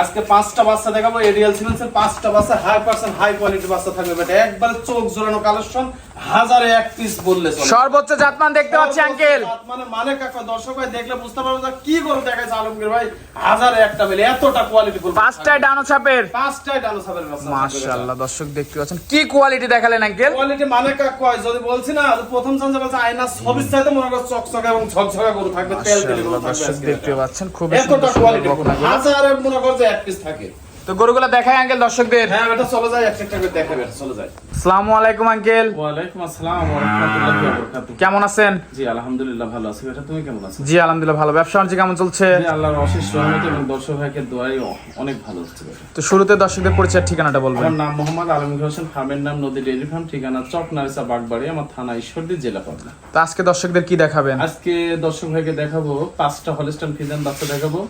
আজকে পাঁচটা বাচ্চা দেখাবো এরিয়াল সিমেন্সের পাঁচটা বাচ্চা হাই পার্সেন্ট হাই কোয়ালিটি বাচ্চা থাকবে। বেটা একবারে চোখ জোরানো কালেকশন হাজারে এক পিস বললে সর্বোচ্চ জাতমান দেখতে পাচ্ছি আঙ্কেল। মানে মানে কাকা দর্শক ভাই দেখলে বুঝতে পারবে কি করে দেখাইছে আলমগীর ভাই। হাজারে একটা মিলে এতটা কোয়ালিটি ফুল পাঁচটায় ডানো ছাপের। পাঁচটাই ডানো বাচ্চা মাশাআল্লাহ দর্শক দেখতে পাচ্ছেন কি কোয়ালিটি দেখালেন আঙ্কেল? কোয়ালিটি মানে কাক কয় যদি বলছি না প্রথম চান্সে বলছে আয়না ছবির চাইতে মনে করো চকচকা এবং ঝকঝকা গরু থাকবে তেল তেলে মাশাআল্লাহ থাকবে দর্শক দেখতে পাচ্ছেন খুবই এতটা কোয়ালিটি হাজারে মনে করো যে এক পিস থাকে। তো গরুগুলো দেখায় আঙ্কেল দর্শকদের। হ্যাঁ এটা চলে যায় একটা একটা করে দেখাবে এটা চলে যায় আসসালামু আলাইকুম আঙ্কেল ওয়ালাইকুম আসসালাম ওয়া রাহমাতুল্লাহি ওয়া বারাকাতুহু। কেমন আছেন? জি আলহামদুলিল্লাহ ভালো আছি। বেটা তুমি কেমন আছো? জি আলহামদুলিল্লাহ ভালো। ব্যবসা বাণিজ্য কেমন চলছে? জি আল্লাহর অশেষ রহমত এবং দর্শক ভাইকে দোয়াই অনেক ভালো হচ্ছে তো শুরুতে দর্শকদের পরিচয় ঠিকানাটা বলবেন। আমার নাম মোহাম্মদ আলমগীর হোসেন ফার্মের নাম নদী ডেইরি ফার্ম ঠিকানা চক নারিসা বাগবাড়ি আমার থানা ঈশ্বরদী জেলা পাবনা। তো আজকে দর্শকদের কি দেখাবেন? আজকে দর্শক ভাইকে দেখাবো পাঁচটা হলিস্টান ফিজান বাচ্চা দেখাবো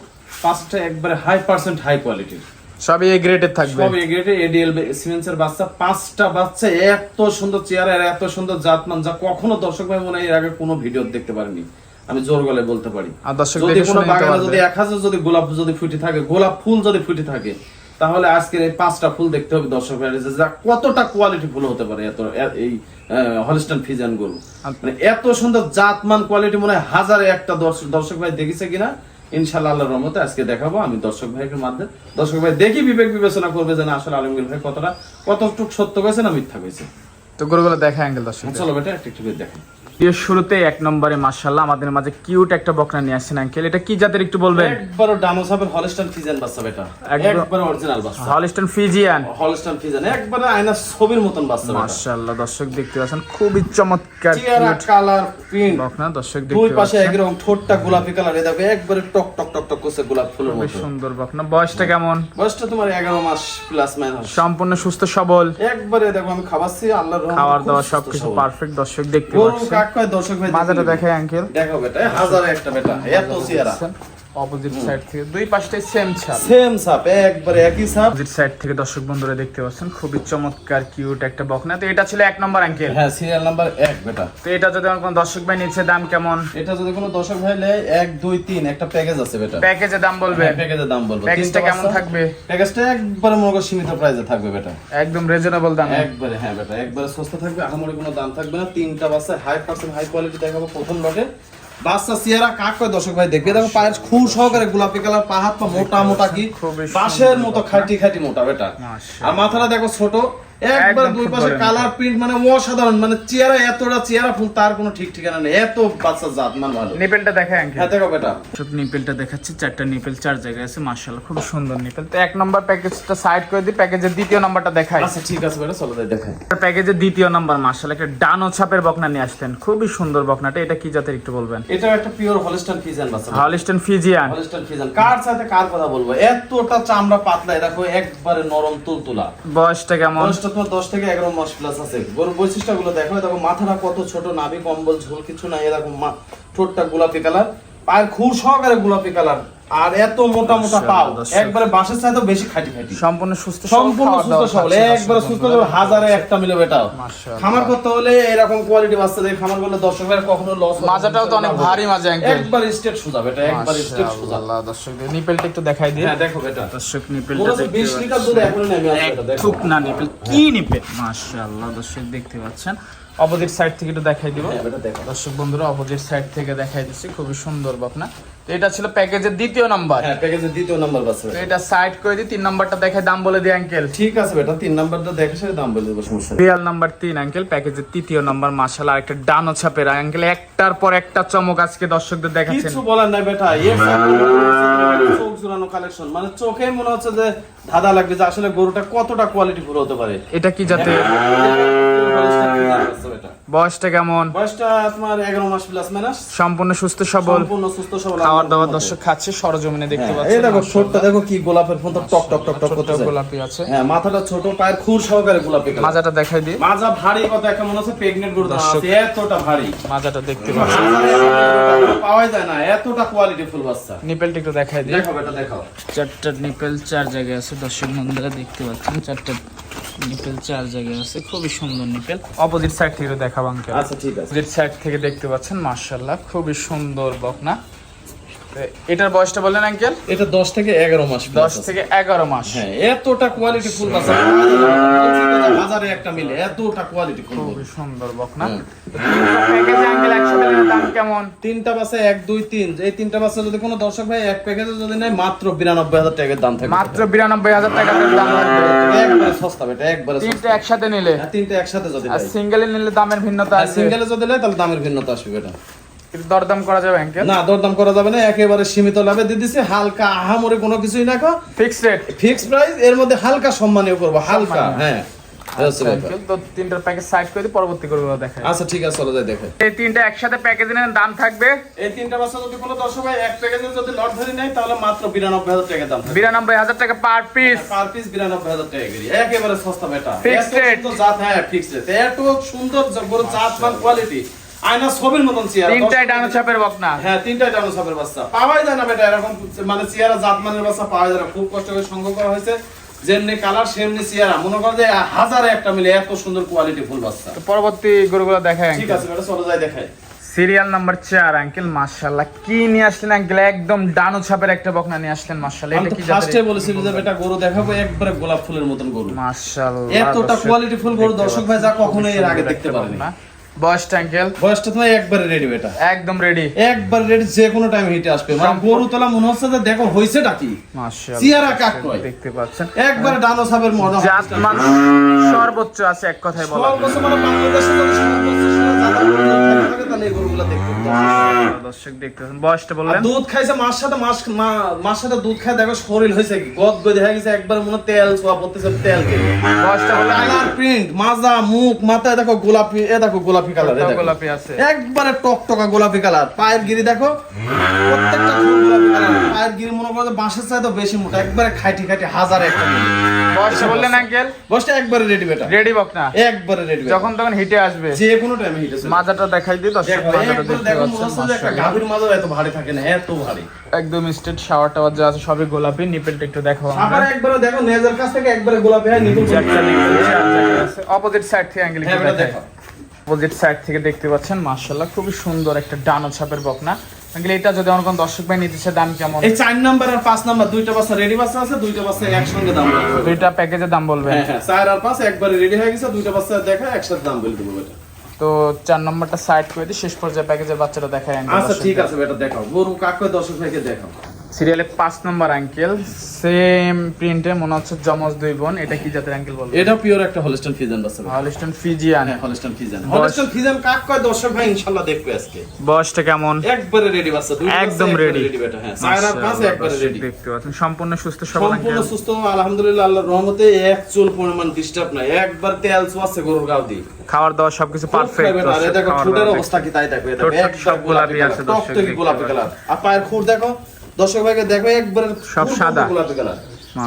পাঁচটা একবারে হাই পার্সেন্ট হাই কোয়ালিটির সবই এ গ্রেডের থাকবে সব এগ্রেটে এডিএল সিমেন্সের বাচ্চা পাঁচটা বাচ্চা এত সুন্দর চেয়ার আর এত সুন্দর জাতমান যা কখনো দর্শক ভাই মনে এর আগে কোনো ভিডিও দেখতে পারেনি। আমি জোর গলায় বলতে পারি। আর দর্শক যদি কোনো বাগানে যদি এক হাজার যদি গোলাপ যদি ফুটে থাকে গোলাপ ফুল যদি ফুটে থাকে তাহলে আজকের এই পাঁচটা ফুল দেখতে হবে দর্শক যে যা কতটা কোয়ালিটি ফুল হতে পারে এত এই হলিস্টান ফিজান গরু। মানে এত সুন্দর জাতমান কোয়ালিটি মনে হয় হাজারে একটা দর্শক দর্শক ভাই দেখেছে কিনা? ইনশাল্লাহ আল্লাহ রহমতে আজকে দেখাবো আমি দর্শক ভাইকে মাধ্যমে। দর্শক ভাই দেখি বিবেক বিবেচনা করবে যে না আসলে আলমগীর ভাই কতটা কতটুক সত্য কয়েছে না মিথ্যা কয়েছে তো গরুগুলো দেখা অ্যাঙ্গেল দর্শক চলো বেটা একটু একটু দেখেন এর শুরুতে এক নম্বরে মাশাআল্লাহ আমাদের মাঝে কিউট একটা বকনা নিয়ে আসছেন আঙ্কেল। এটা কি জাতের একটু বলবেন? একবার সাপের হলিস্টান ফিজান বাচ্চা বেটা। একবার অরিজিনাল বাচ্চা। Holstein Friesian. হলস্টান ফিজিয়ান একবার আয়না ছবির মতন বাচ্চা মাশাআল্লাহ দর্শক দেখতে পাচ্ছেন খুবই চমৎকার কালার প্রিন্ট বকনা দর্শক দুই পাশে একদম একরকম ঠোঁটটা গোলাপি কালার এ দেখো একবারে টক টক টক করছে গোলাপ ফুলের মতো। সুন্দর বকনা বয়সটা কেমন? বয়সটা তোমার এগারো মাস প্লাস মাইনাস সম্পূর্ণ সুস্থ সবল? একবারে দেখো আমি খাওয়াচ্ছি আল্লাহর রহমতে খাওয়ার দাওয়া সবকিছু পারফেক্ট দর্শক দেখতে গরু পাচ্ছেন। কাক কয় দর্শক ভাই মাজাটা দেখায় আঙ্কেল দেখো বেটা হাজারে একটা বেটা এত চেহারা। অপোজিট সাইড থেকে। দুই পাশটাই সেম ছাপ। সেম সাপ একবারে একই সাপ অপোজিট সাইড থেকে দর্শক বন্ধুরা দেখতে পাচ্ছেন খুবই চমৎকার কিউট একটা বকনা তো এটা ছিল এক নম্বর আঙ্কেল হ্যাঁ সিরিয়াল নাম্বার এক বেটা। তো এটা যদি আমার কোনো দর্শক ভাই নিচ্ছে দাম কেমন? এটা যদি কোনো দর্শক ভাই নেয় এক দুই তিন একটা প্যাকেজ আছে বেটা। প্যাকেজে দাম বলবে? প্যাকেজের দাম বলব। প্যাকেজটা কেমন থাকবে? প্যাকেজটা একবারে মনে করো সীমিত প্রাইসে থাকবে বেটা। একদম রিজনেবল দামে। একবারে হ্যাঁ বেটা একবারে সস্তা থাকবে। আহামরি কোনো দাম থাকবে না। তিনটা বাসে হাই পার্সেন্ট হাই কোয়ালিটি দেখাবো প্রথম লটে বাচ্চা সিয়ারা কাক কয় দর্শক ভাই? দেখবে দেখো পায়ের খুব সহকারে গোলাপি কালার পা হাত পা মোটা মোটা কি? বাঁশের মতো খাটি খাটি মোটা বেটা। আর মাথাটা দেখো ছোট। একবার দুই পাশে কালার প্রিন্ট মানে অসাধারণ মানে চেহারা এতটা চেহারা ফুল তার কোনো ঠিক ঠিকানা নেই। এত বাচ্চা জাত মান ভালো। নিপেলটা আঙ্কেল হ্যাঁ দেখো বেটা। ছোট নিপেলটা দেখাচ্ছি চারটা নিপেল চার জায়গায় আছে মাশাআল্লাহ খুব সুন্দর নিপেল। তো এক নম্বর প্যাকেজটা সাইড করে দিই প্যাকেজের দ্বিতীয় নাম্বারটা দেখাই। আচ্ছা ঠিক আছে বেটা চলো দেখাই। প্যাকেজের দ্বিতীয় নাম্বার মাশাআল্লাহ একটা ডানো ছাপের বকনা নিয়ে আসলেন। খুবই সুন্দর বকনাটা এটা কি জাতের একটু বলবেন? এটা একটা পিওর হলস্টান ফিজিয়ান বাচ্চা। হলিস্টন ফিজিয়ান হলস্টান ফিজিয়ান কার সাথে কার কথা বলব? এতটা চামড়া পাতলা দেখো একবারে নরম তুলতুলা। বয়সটা কেমন? বয়সটা তোমার দশ থেকে এগারো মাস প্লাস আছে। গরুর বৈশিষ্ট্যগুলো দেখো দেখো মাথাটা কত ছোট, নাভি, কম্বল ঝোল কিছু নাই এরকম ঠোঁটটা গোলাপি কালার পায়ের খুব সহকারে গোলাপি কালার আর এত মোটা মোটা পাও। একবারে বাসের চাইতে বেশি খাটি খাটি। সম্পূর্ণ সুস্থ সম্পূর্ণ সুস্থ সবল। একবারে সুস্থ হাজারে একটা মিলে বেটাও। খামার করতে হলে এরকম কোয়ালিটি বাচ্চাদের খামার করলে দর্শক ভাইয়ের কখনো লস মাজাটাও তো অনেক ভারী মাজা একবার স্টেট সোজা বেটা একবার স্টেট সোজা। দর্শক নিপেলটা একটু দেখাই দিই। হ্যাঁ দেখো বেটা। দর্শক নিপেলটা দেখতে 20 লিটার দুধ নেমে আসবে দেখো। না নিপেল কি নিপেল মাশাআল্লাহ দর্শক দেখতে পাচ্ছেন। অপোজিট সাইড থেকে একটু দেখাই দিব। হ্যাঁ, দেখো। দর্শক বন্ধুরা অপোজিট সাইড থেকে দেখাই দিচ্ছি। খুবই সুন্দর বকনা। তো এটা ছিল প্যাকেজের দ্বিতীয় নাম্বার। হ্যাঁ প্যাকেজের দ্বিতীয় নাম্বার এটা সাইড করে দিই তিন নাম্বারটা দেখাই দাম বলে দিই আঙ্কেল। ঠিক আছে বেটা তিন নাম্বারটা দেখে সেটা দাম বলে দেবো সমস্যা। রিয়াল নাম্বার তিন আঙ্কেল প্যাকেজের তৃতীয় নাম্বার আর একটা ডানো ছাপের আঙ্কেল একটার পর একটা চমক আজকে দর্শকদের দেখাচ্ছেন। কিছু বলার নাই বেটা চোখ জোড়ানো কালেকশন মানে চোখে মনে হচ্ছে যে ধাঁধা লাগবে যে আসলে গরুটা কতটা কোয়ালিটি ফুল হতে পারে। এটা কি যাতে বয়সটা কেমন? বয়সটা মাস প্লাস মাইনাস সম্পূর্ণ সুস্থ সবল। সম্পূর্ণ সুস্থ সবল খাওয়ার দাওয়ার দর্শক খাচ্ছে সরজমিনে দেখতে হ্যাঁ, পাচ্ছেন এই দেখো ছোটটা দেখো কি গোলাপের টক টক টক টক করতেছে। গোলাপি আছে। হ্যাঁ মাথাটা ছোট পায়ের খুর সহকারে গোলাপি কালার মাজাটা দেখাই দিই। মাজা ভারী কথা একটা মনে হচ্ছে প্রেগনেন্ট গরু আছে এতটা ভারী। মাজাটা দেখতে পাচ্ছেন। পাওয়া যায় না এতটা কোয়ালিটি ফুল বাচ্চা। নিপেলটা একটু দেখাই দিই। দেখো বেটা দেখো চারটা নিপেল চার জায়গায় আছে দর্শক বন্ধুরা দেখতে পাচ্ছেন চারটা নিপেল চার জায়গায় আছে খুবই সুন্দর নিপেল। অপোজিট সাইড থেকে দেখাবো আঙ্কেল। আচ্ছা ঠিক আছে। অপোজিট সাইড থেকে দেখতে পাচ্ছেন মার্শাল্লাহ খুবই সুন্দর বকনা। এটার বয়সটা বললেন আঙ্কেল? এটা দশ থেকে এগারো মাস plus দশ আছে। থেকে এগারো মাস। হ্যাঁ এতটা কোয়ালিটি ফুল হাজারে একটা মিলে এতটা কোয়ালিটি ফুল। সুন্দর বকনা। হুম। প্যাকেজে আঙ্কেল একসাথে নিলে দাম কেমন? তিনটা বাসে এক দুই তিন। এই তিনটা বাসে যদি কোনো দর্শক ভাই এক প্যাকেজে যদি নেয় মাত্র বিরানব্বই হাজার টাকার দাম থাকবে। মাত্র বিরানব্বই হাজার টাকা দাম লাগবে একবারে সস্তা বেটা একবারে তিনটে একসাথে নিলে। হ্যাঁ, তিনটা একসাথে যদি আর সিঙ্গেলে নিলে দামের ভিন্নতা আছে সিঙ্গেলে যদি নেয় তাহলে দামের ভিন্নতা আসবে বেটা। একটু দরদাম করা যাবে আঙ্কেল না দরদাম করা যাবে না একেবারে সীমিত লাভে দিয়ে দিছে। হালকা আহামরি কোনো কিছুই না ফিক্সড রেট ফিক্স প্রাইস এর মধ্যে হালকা সম্মানীয় করব হালকা হ্যাঁ। তিনটার প্যাকেজ সাইড করে পরবর্তী আচ্ছা ঠিক আছে চলো যাই দেখে। এই তিনটা একসাথে প্যাকেজ নিলে দাম থাকবে? এই তিনটা বাচ্চা যদি কোনো দর্শক ভাই এক প্যাকেজে যদি লট ধরে নেয় তাহলে মাত্র বিরানব্বই হাজার টাকা দাম বিরানব্বই হাজার টাকা পার পিস পার পিস বিরানব্বই হাজার টাকা করে। একেবারে সস্তা বেটা। সুন্দর জাত হ্যাঁ ফিক্স রেট এত সুন্দর বড় জাত মান কোয়ালিটি আয়না ছবির মতন চেয়ার তিনটাই ডানো ছাপের বকনা। হ্যাঁ তিনটাই ডানো সাপের বাচ্চা পাওয়াই যায় না বেটা এরকম মানে চেয়ারা বাচ্চা পাওয়া যায় না। খুব কষ্ট করে সংগ্রহ করা হয়েছে। যেমনি কালার সেমনি চেয়ারা মনে যে হাজারে একটা মিলে এত সুন্দর কোয়ালিটি ফুল বাচ্চা পরবর্তী গরুগুলো দেখায় ঠিক আছে বেটা চলো যাই সিরিয়াল নাম্বার চার আঙ্কেল কি নিয়ে আসলেন আঙ্কেল একদম ডানো ছাপের একটা বকনা নিয়ে আসলেন মাশাল্লাহ আমি এটা কি ফার্স্টে বলেছিল যে বেটা গরু দেখাবো একবারে গোলাপ ফুলের মতন গরু। মাশাল্লাহ এতটা কোয়ালিটি ফুল গরু দর্শক ভাই যা কখনো এর আগে দেখতে পারেনি। বকনা। বয়সটা আঙ্কেল বয়সটা তোমার একবারে রেডি বেটা। একদম রেডি একবার রেডি যে কোনো টাইম হিটে আসবে। মানে গরু তোলা মনে হচ্ছে যে দেখো হইছে নাকি মাশাল্লাহ চেহারা কাক কয়। দেখতে পাচ্ছেন। একবারে ডানো সাপের মজা জাত মান সর্বোচ্চ আছে এক কথায় বলা সর্বোচ্চ মানে বাংলাদেশে যদি সর্বোচ্চ সময় জাদা গরু থাকে তাহলে এই গরুগুলো দেখতে হবে। দর্শক দেখতে বয়সটা বললেন? দুধ খাইছে মার সাথে মাস মা- সাথে দুধ খাই দেখো শরীর হয়েছে কি? গদ গদি হয়ে গেছে একবার মনে তেল ছোয়া পড়তেছে তেল খেয়ে। বয়সটা বললেন? কালার প্রিন্ট মাজা মুখ মাথায় দেখো গোলাপি এ দেখো গোলাপি কালার কোথাও গোলাপি আছে। একবারে টকটকা গোলাপি কালার পায়ের গিরি দেখো। প্রত্যেকটা ফুল গোলাপি কালার পায়ের গিরি মনে করো বাঁশের চাইতে বেশি মোটা একবারে খাইটি খাইটি হাজার একটা। বয়সটা বললেন আঙ্কেল? একবারে রেডি বেটা। রেডি বক না। একবারে রেডি যখন তখন হিটে আসবে। যে কোনো টাইমে হিট মাজাটা দেখাই দিই দর্শক মাজাটা দেখতে পাচ্ছেন হচ্ছে যে একটা মাশাআল্লাহ। গাভীর মাঝেও এত ভারী থাকে না এত ভারী। একদম স্টেট শাওয়ার টাওয়ার যা আছে সবই গোলাপি নিপেলটা একটু দেখো আবার একবারে দেখো নেজের কাছ থেকে একবারে গোলাপি হয় নিকুল অপোজিট সাইড থেকে অ্যাঙ্গেল দেখো দেখো। অপোজিট সাইড থেকে দেখতে পাচ্ছেন মাশাআল্লাহ খুবই সুন্দর একটা ডানো ছাপের বকনা। আঙ্কেল এটা যদি আমার কোন দর্শক ভাই নিতে চায় দাম কেমন? এই চার নাম্বার আর পাঁচ নাম্বার দুইটা বাচ্চা রেডি বাচ্চা আছে দুইটা বাচ্চা একসঙ্গে দাম বলব। দুইটা প্যাকেজের দাম বলবেন। হ্যাঁ হ্যাঁ চার আর পাঁচ একবারে রেডি হয়ে গেছে দুইটা বাচ্চা দেখা একসাথে দাম বলে দেবো বেটা তো চার নম্বরটা সাইড করে দিই শেষ পর্যায়ে প্যাকেজের বাচ্চাটা দেখায় আচ্ছা ঠিক আছে বেটা দেখাও। গরু কাকে দর্শক ভাইকে দেখাও। সিরিয়ালে পাঁচ নম্বর আঙ্কেল। সেম প্রিন্টে মনে হচ্ছে জমজ দুই বোন। এটা কি জাতের আঙ্কেল বলব? এটা পিওর একটা হলস্টন ফিজান বেটা। হলিস্টন ফিজিয়ান হ্যাঁ হলস্টন ফিজান হলস্টন ফিজান কাক কয়? দর্শক ভাই ইনশাআল্লাহ দেখবে আজকে। বয়সটা কেমন? একবারে রেডি বাচ্চা দুইটা বাচ্চা একদম ready। রেডি বেটা হ্যাঁ। আর পাঁচ একবারে রেডি দেখতে পাচ্ছেন সম্পূর্ণ সুস্থ সবল সম্পূর্ণ সুস্থ আলহামদুলিল্লাহ আল্লাহর রহমতে এক চুল পরিমাণ ডিস্টার্ব নাই। একবার তেল চুয়াচ্ছে গরুর গাও দিয়ে। খাওয়ার দাওয়া সবকিছু পারফেক্ট আর দেখো ঠোঁটের অবস্থা কি তাই দেখো একবার সব গোলাপি আছে, দর্শক গোলাপি কালার। আর পায়ের খুর দেখো। দর্শক ভাইকে দেখো একবার সব সাদা। গোলাপি কালার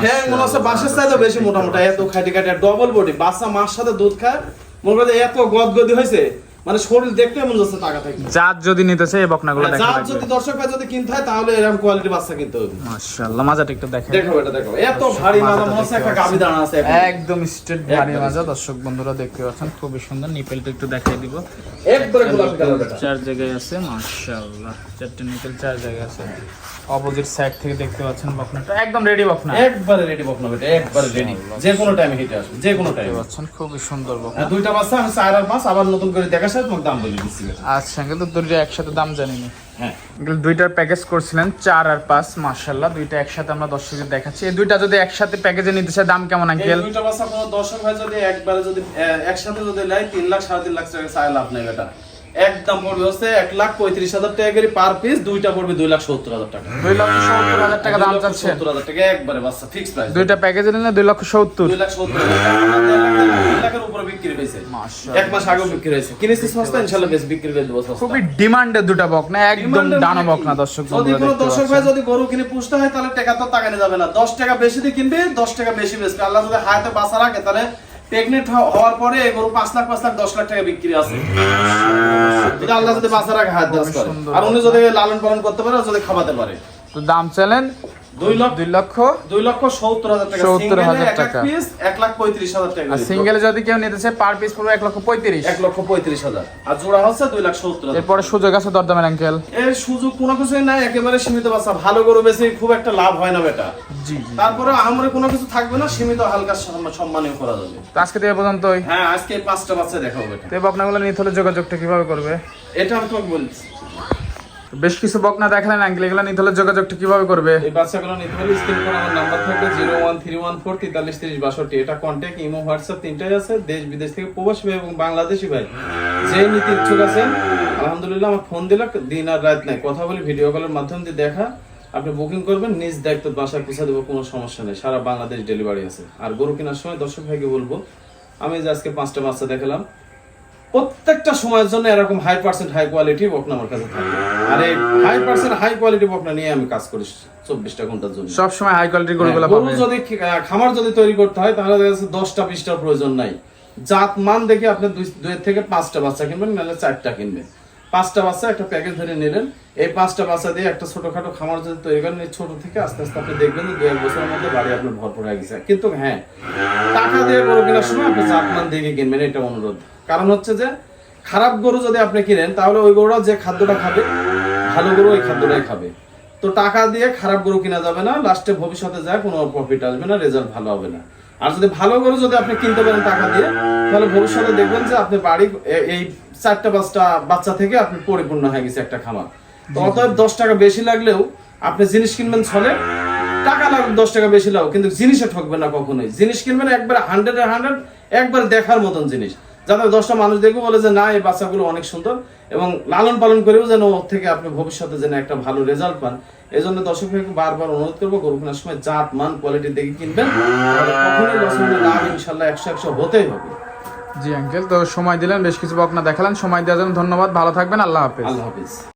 হ্যাঁ মনে হচ্ছে বাসের চাইতে বেশি মোটা মোটা এত খাটি খাটি ডবল বডি বাচ্চা মার সাথে দুধ খায় মনে এত গদগদি হয়েছে মানে শরীর দেখতে মনে হচ্ছে টাকা থাকে। জাত যদি নিতে চাই বকনাগুলো দেখা যার যদি দর্শক ভাই যদি কিনতে হয় তাহলে এরকম কোয়ালিটি বাচ্চা কিনতে হবে। মাশাআল্লাহ মাজাটা একটু দেখেন। দেখো এটা দেখো। এত ভারী মাজা মনে হচ্ছে একটা দাঁড়া আছে একদম স্ট্রেট ভারী মাজা। দর্শক বন্ধুরা দেখতে পাচ্ছেন খুবই সুন্দর। নিপেলটা একটু দেখাই দিব। একবারে গোলাপি কালার চার জায়গায় আছে মাশাআল্লাহ। চারটে নিপেল চার জায়গায় আছে। অপোজিট সাইড থেকে দেখতে পাচ্ছেন বকনাটা। একদম রেডি বকনা। একবারে রেডি বকনা বেটা একবারে রেডি যে কোনো টাইমে হিটে আসবে যে কোনো টাইমে পাচ্ছেন খুবই সুন্দর বকনা। আর দুইটা বাচ্চা আমি চার আর পাঁচ আবার নতুন করে দেখা সাথে তোমাকে দাম বলে দিচ্ছি আচ্ছা কিন্তু দুইটা একসাথে দাম জানিনি। হ্যাঁ। দুইটার প্যাকেজ করছিলেন চার আর পাঁচ মাশাআল্লাহ দুইটা একসাথে আমরা দর্শকদের দেখাচ্ছি। এই দুইটা যদি একসাথে প্যাকেজে নিতে চায় দাম কেমন আঙ্কেল? দুইটা বাচ্চা কোনো দর্শক ভাই যদি একবারে যদি একসাথে যদি নেয় তিন লাখ সাড়ে তিন লাখ টাকা লাভ নেই এটা একদম পড়বে হচ্ছে এক লাখ পঁয়ত্রিশ হাজার টাকা করে পার পিস দুইটা পড়বে দুই লাখ সত্তর হাজার টাকা। দুই লক্ষ সত্তর হাজার টাকা দাম চাচ্ছে সত্তর হাজার টাকা একবারে বাচ্চা ফিক্স প্রাইস দুইটা প্যাকেজে নিলে দুই লক্ষ সত্তর? দুই লাখ সত্তর লাখের উপরে বিক্রি হয়েছে। এক মাস আগেও বিক্রি হয়েছে। কিনেছিস সস্তা? ইনশাল্লাহ বেশ বিক্রি করে দেবো খুবই ডিমান্ডের দুটা বকনা একদম Demand-এর ডানো মানে বকনা দর্শক যদি কোনো দর্শক ভাই যদি গরু কিনে পুষতে হয় তাহলে টাকা তো টাকা নিয়ে যাবে না। দশ টাকা বেশি দিয়ে কিনবে দশ টাকা বেশি বেচবে। আল্লাহ যদি হায়াতে বাঁচা রাখে তাহলে প্রেগনেন্ট হওয়ার পরে গরু পাঁচ লাখ পাঁচ লাখ দশ লাখ টাকা বিক্রি আছে। যদি আল্লাহ যদি বাঁচা রাখে হাত দাস করে। আর উনি যদি লালন পালন করতে পারে যদি খাওয়াতে পারে। তো দাম চাইলেন দুই লক্ষ লক্ষ টাকা। 70,000 সিঙ্গেলে এক এক টাকা। পিস এক লাখ পঁয়ত্রিশ হাজার টাকা আর সিঙ্গেলে যদি কেউ নিতে চায় পার পিস পড়বে এক লক্ষ পঁয়ত্রিশ। এক লক্ষ পঁয়ত্রিশ হাজার। আর জোড়া হচ্ছে দুই লাখ সত্তর এরপরে সুযোগ আছে দরদামের আঙ্কেল এর সুযোগ কোনো কিছুই নাই একেবারে সীমিত বাচ্চা। ভালো গরু বেশি খুব একটা লাভ হয় না বেটা। জি তারপরে আমরা কোনো কিছু থাকবে না সীমিত হালকা সম্মান- সম্মানীয় করা যাবে। তো আজকে থেকে পর্যন্তই। হ্যাঁ আজকে পাঁচটা বাচ্চা দেখাবো বেটা। তো এই বকনাগুলো নিতে হলে যোগাযোগটা কীভাবে করবে? এটা আমি তোমাকে বলছি। বেশ কিছু বকনা দেখালেন, আঙ্কেল, এগুলো নিতে হলে যোগাযোগটা কীভাবে করবে? এই বাচ্চাগুলো নিতে পারলে স্ক্রিন করে আমার নাম্বার থাকবে zero one three one four তেতাল্লিশ তিরিশ বাষট্টি। এটা কন্ট্যাক্ট ইমো, হোয়াটসঅ্যাপ তিনটাই আছে, দেশ, বিদেশ থেকে প্রবাসী ভাই এবং বাংলাদেশি ভাই। যে নীতি ইচ্ছুক আছেন আলহামদুলিল্লাহ আমার ফোন দিলে, দিন আর রাত নাই। কথা বলি ভিডিও কলের মাধ্যম দিয়ে দেখা, আপনি বুকিং করবেন, নিজ দায়িত্ব বাসায় পৌঁছে দেবো, কোনো সমস্যা নেই। সারা বাংলাদেশ ডেলিভারি আছে। আর গরু কেনার সময় দর্শক ভাইকে বলব, আমি যে আজকে পাঁচটা বাচ্চা দেখালাম প্রত্যেকটা সময়ের জন্য এরকম হাই পার্সেন্ট হাই কোয়ালিটি বকনা আমার কাছে থাকে। আর এই হাই পার্সেন্ট হাই কোয়ালিটি বকনা নিয়ে আমি কাজ করি চব্বিশটা ঘণ্টার জন্য। সব সময় হাই কোয়ালিটি গরুগুলো হ্যাঁ, গরু যদি খামার যদি তৈরি করতে হয় তাহলে দেখা যাচ্ছে দশটা বিশটার প্রয়োজন নাই। জাত মান দেখে আপনি দুই দুই থেকে পাঁচটা বাচ্চা কিনবেন নাহলে চারটা কিনবেন। পাঁচটা বাচ্চা একটা প্যাকেজ ধরে নিলেন। এই পাঁচটা বাচ্চা দিয়ে একটা ছোটখাটো খামার যদি তৈরি করেন, এই ছোট থেকে আস্তে আস্তে আপনি দেখবেন যে দু এক বছরের মধ্যে বাড়ি আপনার ভরপুর হয়ে গেছে। কিন্তু হ্যাঁ টাকা দিয়ে গরু কেনার সময় আপনি জাত মান দেখে কিনবেন, এটা অনুরোধ। কারণ হচ্ছে যে, খারাপ গরু যদি আপনি কিনেন, তাহলে ওই গরুটা যে খাদ্যটা খাবে, ভালো গরু ওই খাদ্যটাই খাবে। তো টাকা দিয়ে খারাপ গরু কিনা যাবে না, লাস্টে ভবিষ্যতে যায় কোনো প্রফিট আসবে না রেজাল্ট ভালো হবে না। আর যদি ভালো গরু যদি আপনি কিনতে পারেন টাকা দিয়ে, তাহলে ভবিষ্যতে দেখবেন যে আপনি বাড়ি এই চারটা পাঁচটা বাচ্চা থেকে আপনি পরিপূর্ণ হয়ে গেছে একটা খামার। তো অতএব দশ টাকা বেশি লাগলেও আপনি জিনিস কিনবেন ছলে টাকা লাগুক দশ টাকা বেশি লাগুক কিন্তু জিনিসে ঠকবেন না কখনোই। জিনিস কিনবেন একবার হান্ড্রেড হান্ড্রেড একবার দেখার মতন জিনিস। যাতে দশটা মানুষ দেখবে বলে যে না এই বাচ্চাগুলো অনেক সুন্দর এবং লালন পালন করেও যেন ওর থেকে আপনি ভবিষ্যতে যেন একটা ভালো রেজাল্ট পান। এই জন্য দর্শক বারবার অনুরোধ করব গরু কেনার সময় জাত মান কোয়ালিটি দেখে কিনবেন। কখনোই মিনিট লাভ ইনশাল্লাহ একশো একশো হতেই হবে। জি আঙ্কেল তো সময় দিলেন, বেশ কিছু বকনা দেখালেন। সময় দেওয়ার জন্য ধন্যবাদ, ভালো থাকবেন, আল্লাহ হাফিজ। আল্লাহ হাফিজ।